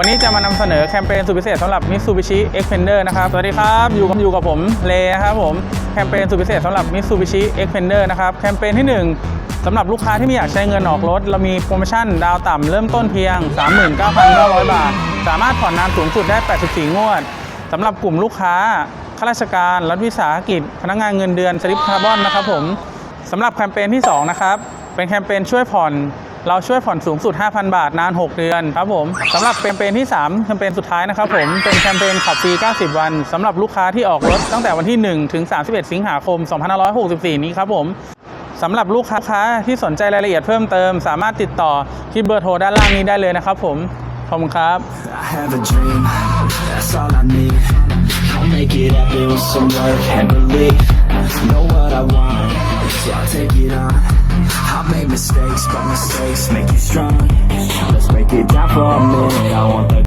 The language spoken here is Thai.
วันนี้จะมานำเสนอแคมเปญสุดพิเศษสำหรับ Mitsubishi Xpander นะครับ สวัสดีครับ อยู่กับอยู่กับผมเลนะครับผม แคมเปญสุดพิเศษสำหรับ Mitsubishi Xpander นะครับ แคมเปญที่ 1 สำหรับลูกค้าที่ไม่อยากใช้เงินออกรถ เรามีโปรโมชั่นดาวต่ำเริ่มต้นเพียง 39,900 บาท สามารถผ่อนนานสูงสุดได้ 84 งวดสำหรับกลุ่มลูกค้าข้าราชการรัฐวิสาหกิจ พนักงานเงินเดือนสลิปคาร์บอนนะครับผมสำหรับแคมเปญที่2นะครับเป็นแคมเปญช่วยผ่อน เราช่วยผ่อนสูงสุด 5,000 บาทนาน 6 เดือนครับผมสำหรับแคมเปญที่ 3 แคมเปญสุดท้ายนะครับผมเป็นแคมเปญขับฟรี 90 วันสำหรับลูกค้าที่ออกรถตั้งแต่วันที่ 1 ถึง 31 สิงหาคม 2564 นี้ครับผมสำหรับลูกค้าที่สนใจรายละเอียดเพิ่มเติม สามารถติดต่อที่เบอร์โทรด้านล่างนี้ได้เลยนะครับผมขอบคุณครับ make it happen with some work and belief. Know what I want, so I'll take it on. Mistakes, but mistakes make you strong. Let's break it down for a minute. I want